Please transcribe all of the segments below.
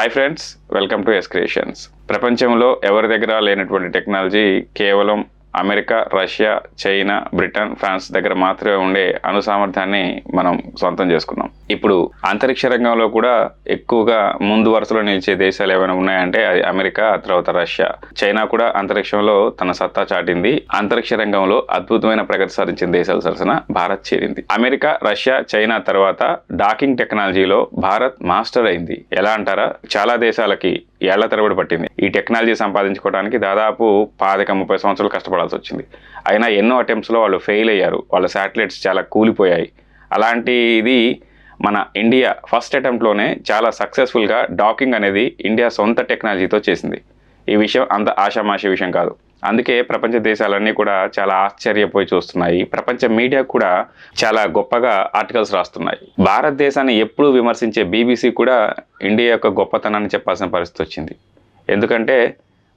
Hi friends welcome to S Creations ప్రపంచంలో ఎవరి దగ్గర లేనటువంటి టెక్నాలజీ కేవలం America Russia China Britain France దగ్గర మాత్రమే ఉండే అణు సామర్థ్యాన్ని మనం సొంతం చేసుకున్నాం. ఇప్పుడు అంతరిక్ష రంగంలో కూడా ఎక్కువగా ముందు వరుసలో నిలిచే దేశాలు ఏమైనా ఉన్నాయంటే అది అమెరికా ఆ తర్వాత రష్యా. చైనా కూడా అంతరిక్షంలో తన సత్తా చాటింది. అంతరిక్ష రంగంలో అద్భుతమైన ప్రగతి సాధించిన దేశాల సరసన భారత్ చేరింది. అమెరికా రష్యా చైనా తర్వాత డాకింగ్ టెక్నాలజీలో భారత్ మాస్టర్ అయింది. ఎలా అంటారా? చాలా దేశాలకి ఏళ్ళ తరబడి పట్టింది. ఈ టెక్నాలజీ సంపాదించుకోవడానికి దాదాపు పాతిక ముప్పై సంవత్సరాలు కష్టపడాల్సి వచ్చింది. అయినా ఎన్నో అటెంప్ట్స్లో వాళ్ళు ఫెయిల్ అయ్యారు. వాళ్ళ శాటిలైట్స్ చాలా కూలిపోయాయి. అలాంటి ఇది మన ఇండియా ఫస్ట్ అటెంప్ట్లోనే చాలా సక్సెస్ఫుల్గా డాకింగ్ అనేది ఇండియా సొంత టెక్నాలజీతో చేసింది. ఈ విషయం అంత ఆషామాషి విషయం కాదు. అందుకే ప్రపంచ దేశాలన్నీ కూడా చాలా ఆశ్చర్యపోయి చూస్తున్నాయి. ప్రపంచ మీడియా కూడా చాలా గొప్పగా ఆర్టికల్స్ రాస్తున్నాయి. భారతదేశాన్ని ఎప్పుడూ విమర్శించే బీబీసీ కూడా ఇండియా యొక్క గొప్పతనాన్ని చెప్పాల్సిన పరిస్థితి వచ్చింది. ఎందుకంటే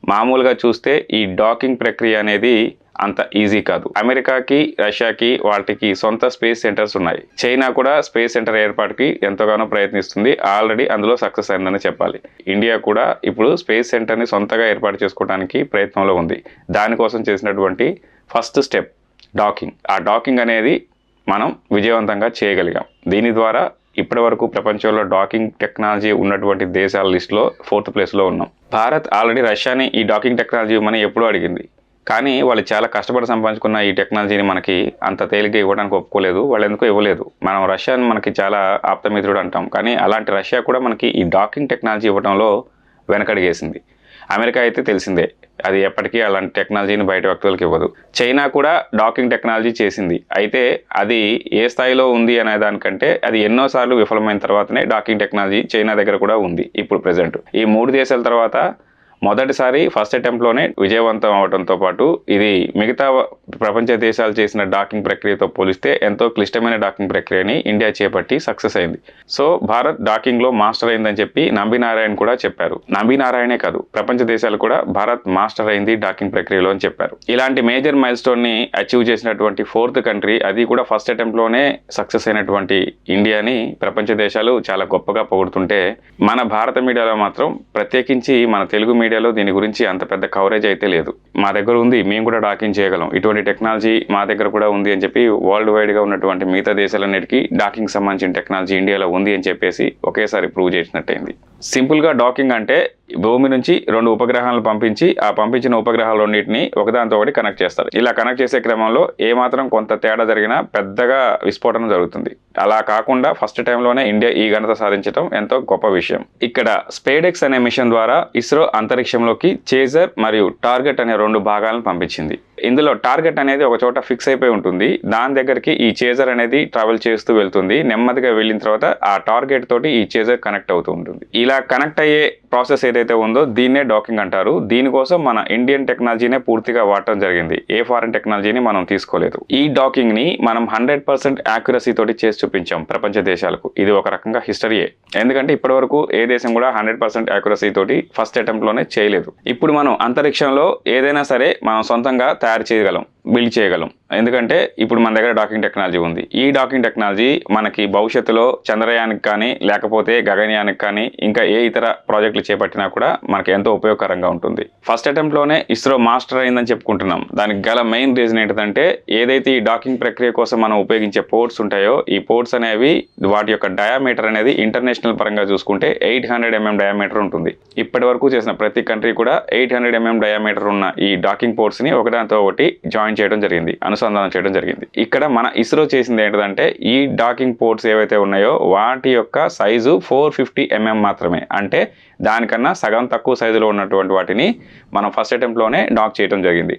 మామూలుగా చూస్తే ఈ డాకింగ్ ప్రక్రియ అనేది అంత ఈజీ కాదు. అమెరికాకి రష్యాకి వాటికి సొంత స్పేస్ సెంటర్స్ ఉన్నాయి. చైనా కూడా స్పేస్ సెంటర్ ఏర్పాటుకి ఎంతగానో ప్రయత్నిస్తుంది. ఆల్రెడీ అందులో సక్సెస్ అయిందని చెప్పాలి. ఇండియా కూడా ఇప్పుడు స్పేస్ సెంటర్ని సొంతగా ఏర్పాటు చేసుకోవడానికి ప్రయత్నంలో ఉంది. దానికోసం చేసినటువంటి ఫస్ట్ స్టెప్ డాకింగ్. ఆ డాకింగ్ అనేది మనం విజయవంతంగా చేయగలిగాం. దీని ద్వారా ఇప్పటి వరకు ప్రపంచంలో డాకింగ్ టెక్నాలజీ ఉన్నటువంటి దేశాల లిస్టులో ఫోర్త్ ప్లేస్లో ఉన్నాం. భారత్ ఆల్రెడీ రష్యాని ఈ డాకింగ్ టెక్నాలజీ ఇవ్వమని ఎప్పుడూ అడిగింది. కానీ వాళ్ళు చాలా కష్టపడి సంపాదించుకున్న ఈ టెక్నాలజీని మనకి అంత తేలిగ్గా ఇవ్వడానికి ఒప్పుకోలేదు. వాళ్ళు ఎందుకో ఇవ్వలేదు. మనం రష్యాని మనకి చాలా ఆప్తమిత్రుడు అంటాం. కానీ అలాంటి రష్యా కూడా మనకి ఈ డాకింగ్ టెక్నాలజీ ఇవ్వడంలో వెనకడిగేసింది. అమెరికా అయితే తెలిసిందే. అది ఎప్పటికీ అలాంటి టెక్నాలజీని బయట వ్యక్తులకు ఇవ్వదు. చైనా కూడా డాకింగ్ టెక్నాలజీ చేసింది. అయితే అది ఏ స్థాయిలో ఉంది అనే దానికంటే అది ఎన్నోసార్లు విఫలమైన తర్వాతనే డాకింగ్ టెక్నాలజీ చైనా దగ్గర కూడా ఉంది. ఇప్పుడు ప్రజెంట్ ఈ మూడు దేశాల తర్వాత మొదటిసారి ఫస్ట్ అటెంప్ట్లోనే విజయవంతం అవడంతో పాటు ఇది మిగతా ప్రపంచ దేశాలు చేసిన డాకింగ్ ప్రక్రియతో పోలిస్తే ఎంతో క్లిష్టమైన డాకింగ్ ప్రక్రియని ఇండియా చేపట్టి సక్సెస్ అయింది. సో భారత్ డాకింగ్లో మాస్టర్ అయిందని చెప్పి నంబి నారాయణ కూడా చెప్పారు. నంబి నారాయణే కాదు ప్రపంచ దేశాలు కూడా భారత్ మాస్టర్ అయింది డాకింగ్ ప్రక్రియలో అని చెప్పారు. ఇలాంటి మేజర్ మైల్ స్టోన్ని అచీవ్ చేసినటువంటి ఫోర్త్ కంట్రీ అది కూడా ఫస్ట్ అటెంప్ట్లోనే సక్సెస్ అయినటువంటి ఇండియాని ప్రపంచ దేశాలు చాలా గొప్పగా పొగుడుతుంటే మన భారత మీడియాలో మాత్రం ప్రత్యేకించి మన తెలుగు మీడియాలో దీని గురించి అంత పెద్ద కవరేజ్ అయితే లేదు. మా దగ్గర ఉంది మేము కూడా డాకింగ్ చేయగలం. ఇటువంటి టెక్నాలజీ మా దగ్గర కూడా ఉంది అని చెప్పి వరల్డ్ వైడ్గా ఉన్నటువంటి మిగతా దేశాలన్నిటికీ డాకింగ్ సంబంధించిన టెక్నాలజీ ఇండియాలో ఉంది అని చెప్పేసి ఒకేసారి ప్రూవ్ చేసినట్టయింది. సింపుల్గా డాకింగ్ అంటే భూమి నుంచి రెండు ఉపగ్రహాలను పంపించి ఆ పంపించిన ఉపగ్రహాలు రెండింటిని ఒకదానితో ఒకటి కనెక్ట్ చేస్తారు. ఇలా కనెక్ట్ చేసే క్రమంలో ఏమాత్రం కొంత తేడా జరిగినా పెద్దగా విస్ఫోటనం జరుగుతుంది. అలా కాకుండా ఫస్ట్ టైంలోనే ఇండియా ఈ ఘనత సాధించడం ఎంతో గొప్ప విషయం. ఇక్కడ స్పేడెక్స్ అనే మిషన్ ద్వారా ఇస్రో అంతరిక్షంలోకి చేజర్ మరియు టార్గెట్ అనే రెండు భాగాలను పంపించింది. ఇందులో టార్గెట్ అనేది ఒక చోట ఫిక్స్ అయిపోయి ఉంటుంది. దాని దగ్గరికి ఈ చేజర్ అనేది ట్రావెల్ చేస్తూ వెళ్తుంది. నెమ్మదిగా వెళ్ళిన తర్వాత ఆ టార్గెట్ తోటి ఈ చేజర్ కనెక్ట్ అవుతూ ఉంటుంది. ఇలా కనెక్ట్ అయ్యే ప్రాసెస్ ఏదైతే ఉందో దీన్నే డాకింగ్ అంటారు. దీనికోసం మన ఇండియన్ టెక్నాలజీనే పూర్తిగా వాడటం జరిగింది. ఏ ఫారెన్ టెక్నాలజీని మనం తీసుకోలేదు. ఈ డాకింగ్ని మనం హండ్రెడ్ పర్సెంట్ యాక్యురసీ తోటి చేసి చూపించాం ప్రపంచ దేశాలకు. ఇది ఒక రకంగా హిస్టరీయే ఎందుకంటే ఇప్పటివరకు ఏ దేశం కూడా హండ్రెడ్ పర్సెంట్ యాక్యురసీ తోటి ఫస్ట్ అటెంప్ట్లోనే చేయలేదు. ఇప్పుడు మనం అంతరిక్షంలో ఏదైనా సరే మనం సొంతంగా తయారు చేయగలం బిల్డ్ చేయగలం. ఎందుకంటే ఇప్పుడు మన దగ్గర డాకింగ్ టెక్నాలజీ ఉంది. ఈ డాకింగ్ టెక్నాలజీ మనకి భవిష్యత్తులో చంద్రయానికి కానీ లేకపోతే గగనయానికి కానీ ఇంకా ఏ ఇతర ప్రాజెక్టులు చేపట్టినా కూడా మనకి ఎంతో ఉపయోగకరంగా ఉంటుంది. ఫస్ట్ అటెంప్ట్లోనే ఇస్రో మాస్టర్ అయిందని చెప్పుకుంటున్నాం. దానికి గల మెయిన్ రీజన్ ఏంటంటే ఏదైతే ఈ డాకింగ్ ప్రక్రియ కోసం మనం ఉపయోగించే పోర్ట్స్ ఉంటాయో ఈ పోర్ట్స్ అనేవి వాటి యొక్క డయామీటర్ అనేది ఇంటర్నేషనల్ పరంగా చూసుకుంటే ఎయిట్ హండ్రెడ్ ఎంఎం డయామీటర్ ఉంటుంది. ఇప్పటి వరకు చేసిన ప్రతి కంట్రీ కూడా ఎయిట్ హండ్రెడ్ ఎంఎం డయామీటర్ ఉన్న ఈ డాకింగ్ పోర్ట్స్ని ఒకదానితో ఒకటి జాయిన్ చేయడం జరిగింది. అనుసంధానం చేయడం జరిగింది. ఇక్కడ మన ఇస్రో చేసింది ఏంటంటే ఈ డాకింగ్ పోర్ట్స్ ఏవైతే ఉన్నాయో వాటి యొక్క సైజు ఫోర్ ఫిఫ్టీ ఎంఎం మాత్రమే. అంటే దానికన్నా సగం తక్కువ సైజులో ఉన్నటువంటి వాటిని మనం ఫస్ట్ అటెంప్ట్లోనే డాక్ చేయడం జరిగింది.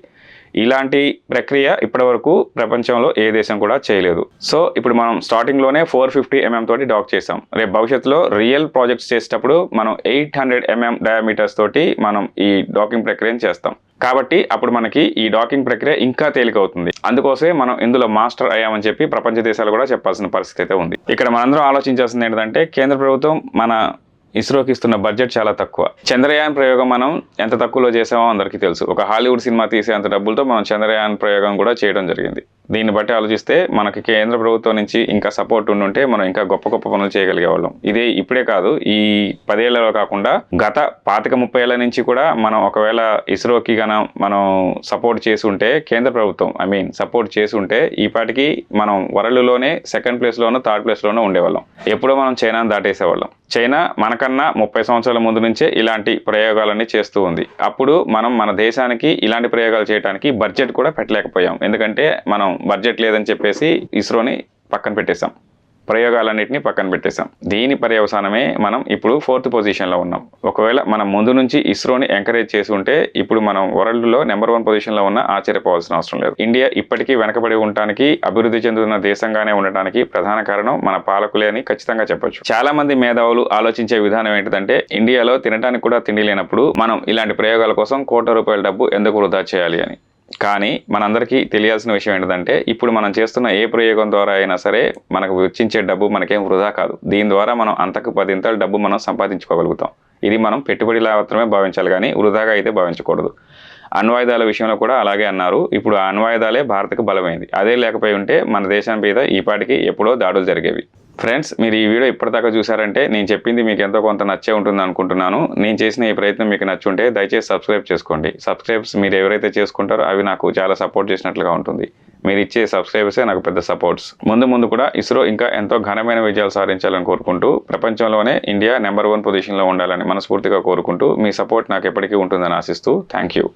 ఇలాంటి ప్రక్రియ ఇప్పటివరకు ప్రపంచంలో ఏ దేశం కూడా చేయలేదు. సో ఇప్పుడు మనం స్టార్టింగ్లోనే ఫోర్ ఫిఫ్టీ ఎంఎం తోటి డాక్ చేసాం రేపు భవిష్యత్తులో రియల్ ప్రాజెక్ట్స్ చేసేటప్పుడు మనం ఎయిట్ హండ్రెడ్ ఎంఎం డయామీటర్స్ తోటి మనం ఈ డాకింగ్ ప్రక్రియను చేస్తాం. కాబట్టి అప్పుడు మనకి ఈ డాకింగ్ ప్రక్రియ ఇంకా తేలికవుతుంది. అందుకోసమే మనం ఇందులో మాస్టర్ అయ్యామని చెప్పి ప్రపంచ దేశాలు కూడా చెప్పాల్సిన పరిస్థితి అయితే ఉంది. ఇక్కడ మనందరం ఆలోచించాల్సింది ఏంటంటే కేంద్ర ప్రభుత్వం మన ఇస్రోకి ఇస్తున్న బడ్జెట్ చాలా తక్కువ. చంద్రయాన్ ప్రయోగం మనం ఎంత తక్కువలో చేసామో అందరికీ తెలుసు. ఒక హాలీవుడ్ సినిమా తీసే అంత డబ్బులతో మనం చంద్రయాన్ ప్రయోగం కూడా చేయడం జరిగింది. దీన్ని బట్టి ఆలోచిస్తే మనకి కేంద్ర ప్రభుత్వం నుంచి ఇంకా సపోర్ట్ ఉండుంటే మనం ఇంకా గొప్ప గొప్ప పనులు చేయగలిగే వాళ్ళం. ఇదే ఇప్పుడే కాదు ఈ పదేళ్ళలో కాకుండా గత పాతిక ముప్పై ఏళ్ళ నుంచి కూడా మనం ఒకవేళ ఇస్రోకి గన మనం సపోర్ట్ చేసి ఉంటే కేంద్ర ప్రభుత్వం ఐ మీన్ సపోర్ట్ చేసి ఉంటే ఈ పాటికి మనం వరల్డ్లోనే సెకండ్ ప్లేస్లోనూ థర్డ్ ప్లేస్లోనూ ఉండేవాళ్ళం. ఎప్పుడో మనం చైనాను దాటేసేవాళ్ళం. చైనా మనకన్నా ముప్పై సంవత్సరాల ముందు నుంచే ఇలాంటి ప్రయోగాలన్నీ చేస్తూ ఉంది. అప్పుడు మనం మన దేశానికి ఇలాంటి ప్రయోగాలు చేయడానికి బడ్జెట్ కూడా పెట్టలేకపోయాం. ఎందుకంటే మనం బడ్జెట్ లేదని చెప్పేసి ఇస్రోని పక్కన పెట్టేశాం. ప్రయోగాలన్నింటినీ పక్కన పెట్టేశాం. దీని పర్యవసానమే మనం ఇప్పుడు ఫోర్త్ పొజిషన్లో ఉన్నాం. ఒకవేళ మనం ముందు నుంచి ఇస్రోని ఎంకరేజ్ చేసి ఉంటే ఇప్పుడు మనం వరల్డ్లో నెంబర్ వన్ పొజిషన్లో ఉన్న ఆశ్చర్యపోవాల్సిన అవసరం లేదు. ఇండియా ఇప్పటికీ వెనకబడి ఉండటానికి అభివృద్ధి చెందుతున్న దేశంగానే ఉండటానికి ప్రధాన కారణం మన పాలకులే అని ఖచ్చితంగా చెప్పొచ్చు. చాలా మంది మేధావులు ఆలోచించే విధానం ఏంటిదంటే ఇండియాలో తినడానికి కూడా తిండి లేనప్పుడు మనం ఇలాంటి ప్రయోగాల కోసం కోట్ల రూపాయల డబ్బు ఎందుకు వృధా చేయాలి అని. కానీ మనందరికీ తెలియాల్సిన విషయం ఏంటంటే ఇప్పుడు మనం చేస్తున్న ఏ ప్రయోగం ద్వారా అయినా సరే మనకు వెచ్చించే డబ్బు మనకేం వృధా కాదు. దీని ద్వారా మనం అంతకు పదింతలు డబ్బు మనం సంపాదించుకోగలుగుతాం. ఇది మనం పెట్టుబడిలా మాత్రమే భావించాలి కానీ వృధాగా అయితే భావించకూడదు. అణ్వాయుధాల విషయంలో కూడా అలాగే అన్నారు. ఇప్పుడు ఆ అణ్వాయుధాలే భారత్కు బలమైంది. అదే లేకపోయి ఉంటే మన దేశం మీద ఈపాటికి ఎప్పుడో దాడులు జరిగేవి. ఫ్రెండ్స్ మీరు ఈ వీడియో ఇప్పటిదాకా చూసారంటే నేను చెప్పింది మీకు ఎంతో కొంత నచ్చే ఉంటుంది అనుకుంటున్నాను. నేను చేసిన ఈ ప్రయత్నం మీకు నచ్చుంటే దయచేసి సబ్స్క్రైబ్ చేసుకోండి. సబ్స్క్రైబ్స్ మీరు ఎవరైతే చేసుకుంటారో అవి నాకు చాలా సపోర్ట్ చేసినట్లుగా ఉంటుంది. మీరు ఇచ్చే సబ్స్క్రైబర్సే నాకు పెద్ద సపోర్ట్స్ ముందు ముందు కూడా ఇస్రో ఇంకా ఎంతో ఘనమైన విజయాలు సాధించాలని కోరుకుంటూ ప్రపంచంలోనే ఇండియా నెంబర్ వన్ పొజిషన్లో ఉండాలని మనస్ఫూర్తిగా కోరుకుంటూ మీ సపోర్ట్ నాకు ఎప్పటికీ ఉంటుందని ఆశిస్తూ థ్యాంక్ యూ